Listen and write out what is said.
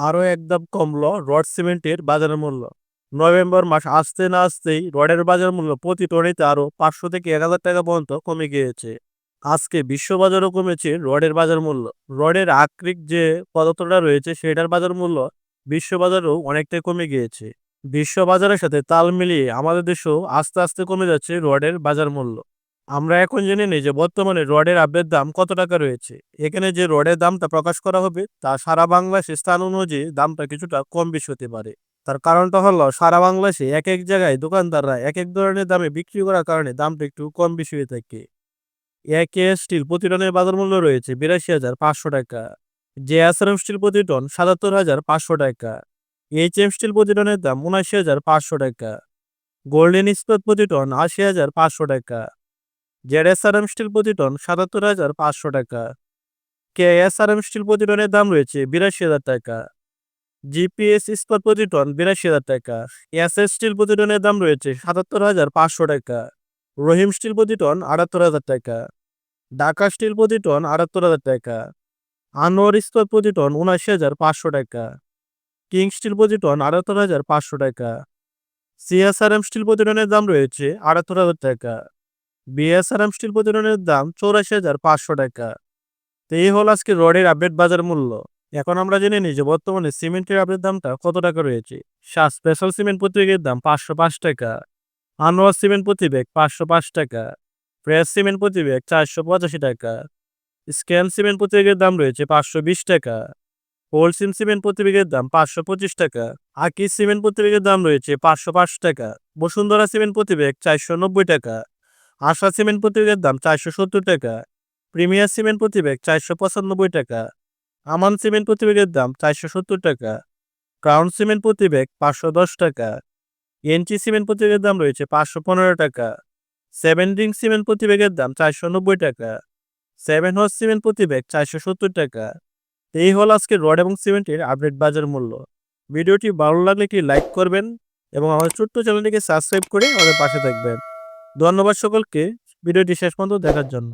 আরও একদম কমলো রড সিমেন্টের বাজার মূল্য। নভেম্বর মাস আসতে না আসতেই রডের বাজার মূল্য প্রতি টনেতে আরও পাঁচশো থেকে এক হাজার টাকা পর্যন্ত কমে গিয়েছে। আজকে বিশ্ববাজারও কমেছে রডের বাজার মূল্য। রডের আকরিক যে পদার্থটা রয়েছে সেটার বাজার মূল্য বিশ্ববাজারেও অনেকটাই কমে গিয়েছে। বিশ্ববাজারের সাথে তাল মিলিয়ে আমাদের দেশেও আস্তে আস্তে কমে যাচ্ছে রডের বাজার মূল্য। আমরা এখন জেনে নিই যে বর্তমানে রডের আপডেট দাম কত টাকা রয়েছে। এখানে যে রডের দামটা প্রকাশ করা হবে, তা সারা বাংলাদেশে স্থান অনুযায়ী দামটা কিছুটা কম বেশি হতে পারে। তার কারণটা হলো, সারা বাংলাদেশে এক এক জায়গায় দোকানদাররা এক এক ধরনের দামে বিক্রি করার কারণে দামটা একটু কম বেশি হয়ে থাকে। একে স্টিল প্রতি টনের বাজার মূল্য রয়েছে বিরাশি হাজার পাঁচশো টাকা। জে এম স্টিল প্রতি টন সাতাত্তর হাজার পাঁচশো টাকা। এইচ এম স্টিল প্রতি টনের দাম উনাশি হাজার পাঁচশো টাকা। গোল্ডেন ইস্পাত প্রতি টন আশি হাজার পাঁচশো টাকা। জেড স্টিল প্রতি টন সাতাত্তর হাজার পাঁচশো টাকা। কে এস আর স্টিল প্রতি টনের দাম রয়েছে বিরাশি হাজার টাকা। জিপিএস ইস্পাত প্রতি টন বিরাশি হাজার টাকা। এস এস স্টিল প্রতি টনের দাম রয়েছে সাতাত্তর হাজার পাঁচশো টাকা। রহিম স্টিল প্রতি টন আটাত্তর হাজার টাকা। ঢাকা স্টিল প্রতি টন আটাত্তর হাজার টাকা। আনোয়ার ইস্পাত প্রতি টন উনাশি হাজার পাঁচশো টাকা। কিং স্টিল প্রতি টন আটাত্তর হাজার পাঁচশো টাকা। সিএসআরএম স্টিল প্রতি টনের দাম রয়েছে আটাত্তর হাজার টাকা। বিএসআরএম স্টিল প্রতি টনের দাম চৌরাশি হাজার পাঁচশো টাকা। তো এই হল আজকে রডের আপডেট বাজার মূল্য। এখন আমরা জেনে নিই যে বর্তমানে সিমেন্টের আপডেট দামটা কত টাকা রয়েছে। শাহ স্পেশাল সিমেন্ট প্রতিবেগের দাম পাঁচশো পাঁচ টাকা। আনোয়ার সিমেন্ট প্রতিবেগ পাঁচশো পাঁচ টাকা। ফ্রেশ সিমেন্ট প্রতিবেগ চারশো পঁচাশি টাকা। স্ক্যান সিমেন্ট প্রতিবেগের দাম রয়েছে পাঁচশো বিশ টাকা। হোলসিম সিমেন্ট প্রতিবেগের দাম পাঁচশো পঁচিশ টাকা। আকি সিমেন্ট প্রতিবেগের দাম রয়েছে পাঁচশো পাঁচ টাকা। বসুন্ধরা সিমেন্ট প্রতিবেগ চারশো নব্বই টাকা। আশা সিমেন্ট প্রতি ব্যাগের দাম চারশো সত্তর টাকা, প্রিমিয়ার সিমেন্ট প্রতি ব্যাগ চারশো পঁচানব্বই টাকা, আমান সিমেন্ট প্রতি ব্যাগের দাম চারশো সত্তর টাকা, ক্রাউন সিমেন্ট প্রতি ব্যাগ পাঁচশো দশ টাকা, এনটি সিমেন্ট প্রতি ব্যাগের দাম রয়েছে পাঁচশো পনেরো টাকা, সেভেন রিং সিমেন্ট প্রতি ব্যাগের দাম চারশো নব্বই টাকা, সেভেন হর্স সিমেন্ট প্রতি ব্যাগ চারশো সত্তর টাকা। এই হল আজকে রড এবং সিমেন্টের আপডেট বাজার মূল্য। ভিডিওটি ভালো লাগলে একটি লাইক করবেন এবং আমাদের ছোট্ট চ্যানেলটিকে সাবস্ক্রাইব করে আমাদের পাশে থাকবেন। ধন্যবাদ সকলকে ভিডিওটি শেষ পর্যন্ত দেখার জন্য।